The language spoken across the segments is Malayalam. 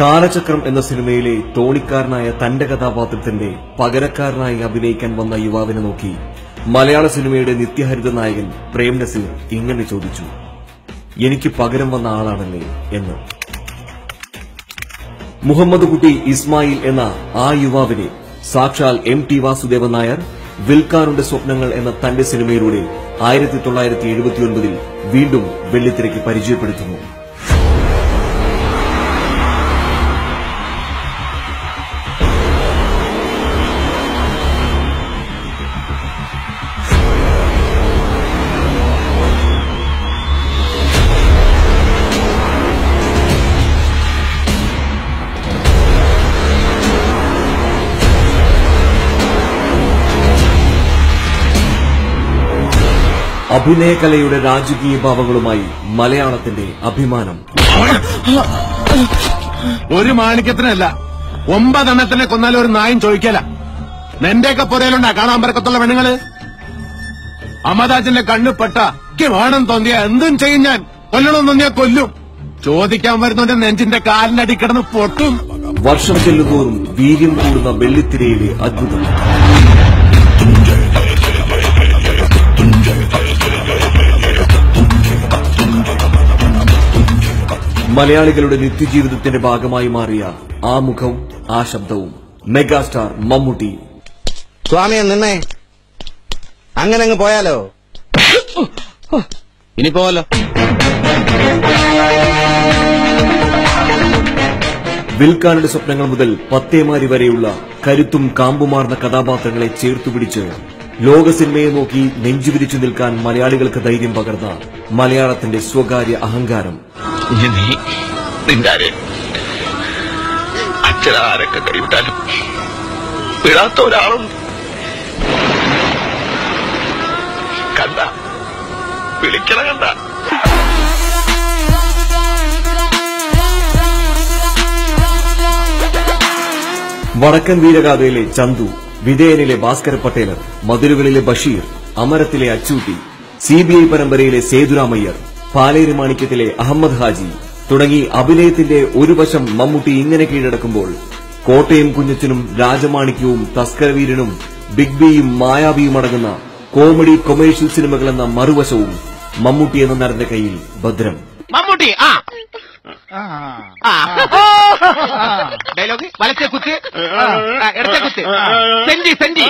കാലചക്രം എന്ന സിനിമയിലെ തോണിക്കാരനായ തന്റെ കഥാപാത്രത്തിന്റെ പകരക്കാരനായി അഭിനയിക്കാൻ വന്ന യുവാവിനെ നോക്കി മലയാള സിനിമയുടെ നിത്യഹരിത നായകൻ പ്രേം നസീർ ഇങ്ങനെ ചോദിച്ചു എനിക്ക് പകരം വന്ന ആളാണല്ലേ? എന്ന്. മുഹമ്മദ് കുട്ടി ഇസ്മായിൽ എന്ന ആ യുവാവിനെ സാക്ഷാൽ എം ടി വാസുദേവൻ നായർ വിൽക്കാറുണ്ട് സ്വപ്നങ്ങൾ എന്ന തന്റെ സിനിമയിലൂടെ ആയിരത്തി തൊള്ളായിരത്തി എഴുപത്തിയൊൻപതിൽ വീണ്ടും വെള്ളിത്തിരയ്ക്ക് പരിചയപ്പെടുത്തുന്നു. അഭിനയകലയുടെ രാജകീയ ഭാവങ്ങളുമായി മലയാളത്തിന്റെ അഭിമാനം. ഒരു മാണിക്യത്തിനല്ല ഒമ്പതെണ്ണത്തിനെ കൊന്നാലും ഒരു നായും ചോദിക്കല. നിന്റെയൊക്കെ പുരയിലുണ്ടാ കാണാൻ പറക്കത്തുള്ള പെണ്ണുങ്ങൾ? അമദാജിന്റെ കണ്ണു പെട്ട വേണം തോന്നിയ എന്തും ചെയ്യും ഞാൻ. കൊല്ലണം തോന്നിയാ കൊല്ലും. ചോദിക്കാൻ വരുന്നവന്റെ നെഞ്ചിന്റെ കാലിന്റെ അടി കിടന്ന് പൊട്ടും. വർഷം ചെല്ലുന്തോറും വീര്യം കൂടുന്ന വെള്ളിത്തിരയിലെ അദ്ഭുതം മലയാളികളുടെ നിത്യജീവിതത്തിന്റെ ഭാഗമായി മാറിയ ആ മുഖവും ആ ശബ്ദവും മെഗാസ്റ്റാർ മമ്മൂട്ടി. സ്വാമിയെ നിന്നേ. അങ്ങനെ അങ്ങ് പോയാലോ? ഇനി പോവാലോ വിൽക്കാനുടെ സ്വപ്നങ്ങൾ മുതൽ പത്തേമാരി വരെയുള്ള കരുത്തും കാമ്പുമാർന്ന കഥാപാത്രങ്ങളെ ചേർത്തുപിടിച്ച് ലോക സിനിമയെ നോക്കി നെഞ്ചുവിരിച്ചു നിൽക്കാൻ മലയാളികൾക്ക് ധൈര്യം പകർന്ന മലയാളത്തിന്റെ സ്വകാര്യ അഹങ്കാരം. അച്ഛനാരൊക്കെ കൈവിട്ടാലും വിടാത്ത കണ്ട വിളിക്കണ കണ്ട. വടക്കൻ വീരഗാഥയിലെ ചന്തു വിധേയനിലെ ഭാസ്കര പട്ടേലർ മധുരകളിലെ ബഷീർ അമരത്തിലെ അച്ചൂട്ടി സിബിഐ പരമ്പരയിലെ സേതുരാമയ്യർ പാലേരി മാണിക്യത്തിലെ അഹമ്മദ് ഹാജി തുടങ്ങി അഭിനയത്തിന്റെ ഒരു വശം മമ്മൂട്ടി ഇങ്ങനെ കീഴടക്കുമ്പോൾ കോട്ടയം കുഞ്ഞച്ചനും രാജമാണിക്യവും തസ്കരവീരനും ബിഗ് ബിയും മായാവിയും അടങ്ങുന്ന കോമഡി കൊമേഴ്ഷ്യൽ സിനിമകളെന്ന മറുവശവും മമ്മൂട്ടി എന്ന നടന്റെ കയ്യിൽ ഭദ്രം. മമ്മൂട്ടി ആ. ഡയലോഗ് വലത്തെ കുത്ത് ഇടത്തെ കുത്ത് സെന്റി സെന്റി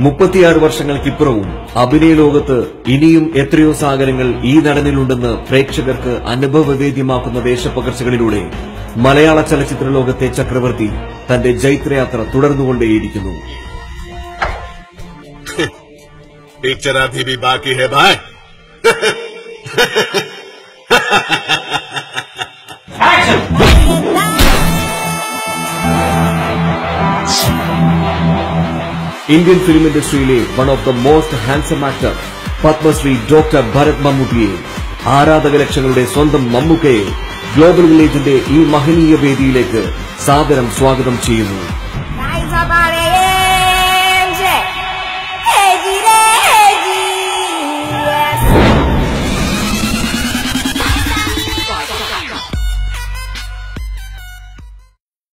മുപ്പത്തിയാറ് വർഷങ്ങൾക്കിപ്പുറവും അഭിനയ ലോകത്ത് ഇനിയും എത്രയോ സാഗരങ്ങൾ ഈ നടനിലുണ്ടെന്ന് പ്രേക്ഷകർക്ക് അനുഭവവേദ്യമാക്കുന്ന വേഷപ്പകർച്ചകളിലൂടെ മലയാള ചലച്ചിത്ര ലോകത്തെ ചക്രവർത്തി തന്റെ ജൈത്രയാത്ര തുടർന്നുകൊണ്ടേയിരിക്കുന്നു पिक्चर अभी भी बाकी है भाई Indian film ഇൻഡസ്ട്രിയിലെ one of the most handsome actor Padmashri doctor Bharat മമ്മൂട്ടിയെ ആരാധക ലക്ഷങ്ങളുടെ സ്വന്തം മമ്മൂക്കയെ ഗ്ലോബൽ വില്ലേജിന്റെ ഈ മഹനീയ വേദിയിലേക്ക് സാദരം സ്വാഗതം ചെയ്യുന്നു.